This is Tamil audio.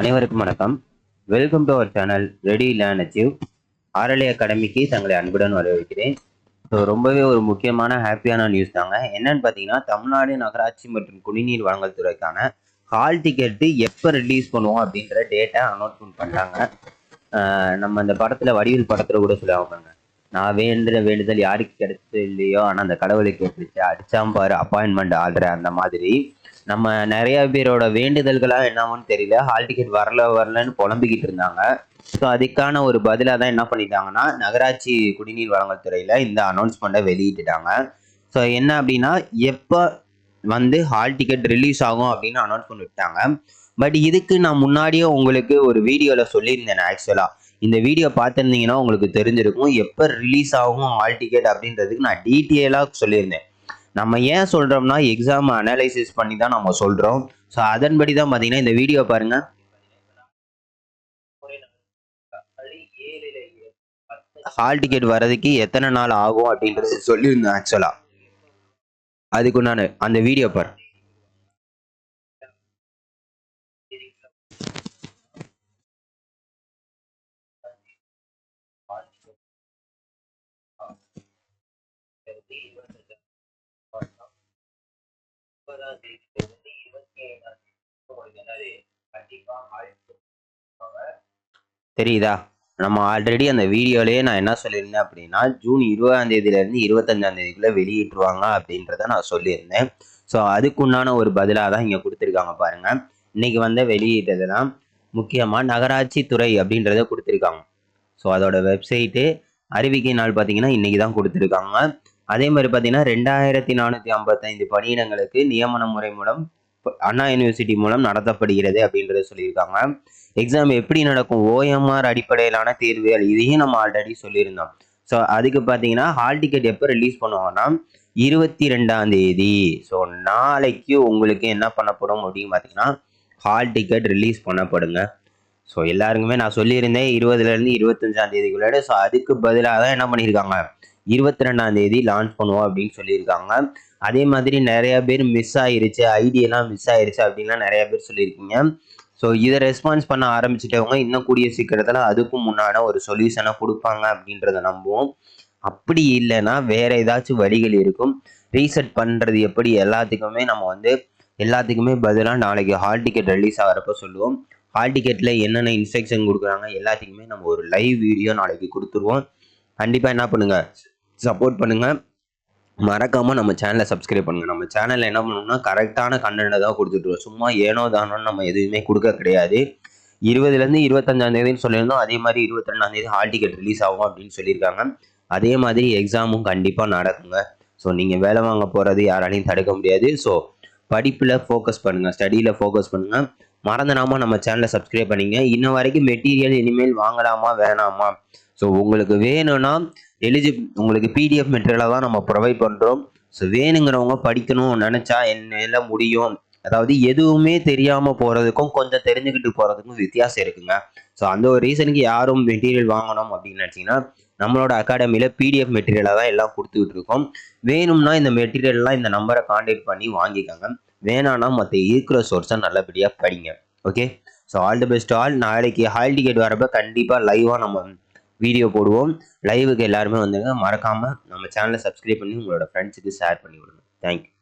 அனைவருக்கும் வணக்கம். Welcome to our channel ready learn achieve RLA அகாடமிக்கு தங்களை அன்புடன் வரவேற்கிறேன். ஸோ ரொம்பவே ஒரு முக்கியமான ஹாப்பியான நியூஸ் தாங்க. என்னன்னு பார்த்தீங்கன்னா தமிழ்நாடு நகராட்சி மற்றும் குடிநீர் வழங்கல் துறைக்கான ஹால் டிக்கெட்டு எப்போ ரிலீஸ் பண்ணுவோம் அப்படின்ற டேட்டை அனௌன்ஸ்மெண்ட் பண்ணிட்டாங்க நம்ம அந்த படத்தில் வடிவில் படத்தில் கூட சொல்லுவாங்க நான் வேண்டுற வேண்டுதல் யாருக்கு கிடைச்சது இல்லையோ ஆனால் அந்த கடவுளுக்கு கிடைச்சு அடிச்சாம் பாரு அப்பாயின்மெண்ட் ஆர்டர் அந்த மாதிரி. நம்ம நிறைய பேரோட வேண்டுதல்களாக என்னவோன்னு தெரியல. ஹால் டிக்கெட் வரல வரலன்னு புலம்பிக்கிட்டு இருந்தாங்க. ஸோ அதுக்கான ஒரு பதிலாக தான் என்ன பண்ணிட்டாங்கன்னா நகராட்சி குடிநீர் வழங்கல் துறையில் இந்த அனௌன்ஸ்மெண்ட்டை வெளியிட்டுட்டாங்க. ஸோ என்ன அப்படின்னா எப்போ வந்து ஹால் டிக்கெட் ரிலீஸ் ஆகும் அப்படின்னு அனௌன்ஸ் பண்ணிவிட்டாங்க பட் இதுக்கு நான் முன்னாடியே உங்களுக்கு ஒரு வீடியோவில் சொல்லியிருந்தேன் ஆக்சுவலாக இந்த வீடியோ பார்த்துருந்தீங்கன்னா உங்களுக்கு தெரிஞ்சிருக்கும். எப்போ ரிலீஸ் ஆகும் ஹால் டிக்கெட் அப்படின்றதுக்கு நான் டீட்டெயிலாக சொல்லியிருந்தேன். நம்ம ஏன் சொல்கிறோம்னா எக்ஸாம் அனலைசிஸ் பண்ணி தான் நம்ம சொல்கிறோம் ஸோ அதன்படி தான் பார்த்தீங்கன்னா இந்த வீடியோ பாருங்கள் ஹால் டிக்கெட் வர்றதுக்கு எத்தனை நாள் ஆகும் அப்படின்றது சொல்லியிருந்தேன் ஆக்சுவலாக அதுக்கு நான் அந்த வீடியோ பாரு. தெரியுதா? நம்ம ஆல்ரெடி அந்த வீடியோலயே நான் என்ன சொல்லியிருந்தேன் அப்படின்னா ஜூன் இருபதாம் தேதியிலேருந்து இருபத்தஞ்சாம் தேதிக்குள்ள வெளியிட்டுருவாங்க அப்படின்றத நான் சொல்லியிருந்தேன். ஸோ அதுக்குண்டான ஒரு பதிலாக தான் இங்கே கொடுத்துருக்காங்க பாருங்க. இன்னைக்கு வந்து வெளியிட்டதெல்லாம் முக்கியமாக நகராட்சி துறை அப்படின்றத கொடுத்துருக்காங்க. ஸோ அதோட வெப்சைட்டு அறிவிக்கை நாள் பார்த்தீங்கன்னா இன்னைக்கு தான் கொடுத்துருக்காங்க. அதே மாதிரி பார்த்தீங்கன்னா ரெண்டாயிரத்தி நானூற்றி ஐம்பத்தைந்து பணியிடங்களுக்கு நியமன முறை மூலம் அண்ணா யூனிவர்சிட்டி மூலம் நடத்தப்படுகிறது அப்படின்றத சொல்லியிருக்காங்க. எக்ஸாம் எப்படி நடக்கும்? ஓஎம்ஆர் அடிப்படையிலான தேர்வுகள் இதையும் நம்ம ஆல்ரெடி சொல்லியிருந்தோம். ஸோ அதுக்கு பார்த்தீங்கன்னா ஹால் டிக்கெட் எப்போ ரிலீஸ் பண்ணுவாங்கன்னா இருபத்தி ரெண்டாம் தேதி. ஸோ நாளைக்கு உங்களுக்கு என்ன பண்ணப்படும் அப்படின்னு பார்த்தீங்கன்னா ஹால் டிக்கெட் ரிலீஸ் பண்ணப்படுங்க. ஸோ எல்லாருக்குமே நான் சொல்லியிருந்தேன் இருபதுலேருந்து இருபத்தஞ்சாம் தேதிக்குள்ளாட ஸோ அதுக்கு பதிலாக தான் என்ன பண்ணியிருக்காங்க? இருபத்தி ரெண்டாம் தேதி லான்ச் பண்ணுவோம் அப்படின்னு சொல்லியிருக்காங்க. அதே மாதிரி நிறைய பேர் மிஸ் ஆயிருச்சு ஐடியெல்லாம் மிஸ் ஆயிருச்சு அப்படின்லாம் நிறைய பேர் சொல்லியிருக்கீங்க. ஸோ இதை ரெஸ்பான்ஸ் பண்ண ஆரம்பிச்சிட்டவங்க இன்னும் கூடிய சீக்கிரத்தில் அதுக்கும் முன்னாடி ஒரு சொல்யூஷனை கொடுப்பாங்க அப்படின்றத நம்புவோம். அப்படி இல்லைன்னா வேற ஏதாச்சும் வழிகள் இருக்கும். ரீசெட் பண்ணுறது எப்படி எல்லாத்துக்குமே நம்ம வந்து எல்லாத்துக்குமே பதிலாக நாளைக்கு ஹால் டிக்கெட் ரிலீஸ் ஆகிறப்ப சொல்லுவோம். ஹால் டிக்கெட்டில் என்னென்ன இன்ஸ்ட்ரக்ஷன் கொடுக்குறாங்க எல்லாத்துக்குமே நம்ம ஒரு லைவ் வீடியோ நாளைக்கு கொடுத்துருவோம். கண்டிப்பாக என்ன பண்ணுங்கள் சப்போர்ட் பண்ணுங்கள் மறக்காமல் நம்ம சேனலை சப்ஸ்கிரைப் பண்ணுங்கள் நம்ம சேனலில் என்ன பண்ணணும்னா கரெக்டான கண்டென்ட்டை தான் கொடுத்துட்ருவோம் சும்மா ஏனோ தானோன்னு நம்ம எதுவுமே கொடுக்க கிடையாது. இருபதுலேருந்து இருபத்தஞ்சாந்தேதின்னு சொல்லியிருந்தோம். அதே மாதிரி இருபத்தி ஹால் டிக்கெட் ரிலீஸ் ஆகும் அப்படின்னு சொல்லியிருக்காங்க. அதே மாதிரி எக்ஸாமும் கண்டிப்பாக நடக்குங்க. ஸோ நீங்கள் வேலை வாங்க போகிறது யாராலையும் தடுக்க முடியாது. ஸோ படிப்பில் ஃபோக்கஸ் பண்ணுங்கள் ஸ்டடியில் ஃபோக்கஸ் பண்ணுங்கள் மறந்துடாமல் நம்ம சேனலை சப்ஸ்கிரைப் பண்ணிங்க. இன்ன வரைக்கும் மெட்டீரியல் இனிமேல் வாங்கலாமா வேணாமா? ஸோ உங்களுக்கு வேணும்னா எலிஜி உங்களுக்கு பிடிஎஃப் மெட்டீரியலாக தான் நம்ம ப்ரொவைட் பண்ணுறோம் ஸோ வேணுங்கிறவங்க படிக்கணும் நினச்சா என்ன முடியும். அதாவது எதுவுமே தெரியாமல் போகிறதுக்கும் கொஞ்சம் தெரிஞ்சுக்கிட்டு போகிறதுக்கும் வித்தியாசம் இருக்குங்க. ஸோ அந்த ஒரு ரீசனுக்கு யாரும் மெட்டீரியல் வாங்கணும் அப்படின்னு நினச்சிங்கன்னா நம்மளோட அகாடமியில் பிடிஎஃப் மெட்டீரியலாக தான் எல்லாம் கொடுத்துக்கிட்டு இருக்கோம். வேணும்னா இந்த மெட்டீரியல்லாம் இந்த நம்பரை காண்டாக்ட் பண்ணி வாங்கிக்கோங்க. வேணான்னா மற்ற இருக்கிற சோர்ஸை நல்லபடியாக படிங்க. Okay so all the best all நாளைக்கு ஹால் டிக்கெட் வரப்போ கண்டிப்பாக லைவாக நம்ம வீடியோ போடுவோம். லைவுக்கு எல்லாருமே வந்துங்க மறக்காமல் நம்ம சேனலை சப்ஸ்கிரைப் பண்ணி உங்களோட ஃப்ரெண்ட்ஸுக்கு ஷேர் பண்ணி விடுங்க. தேங்க்யூ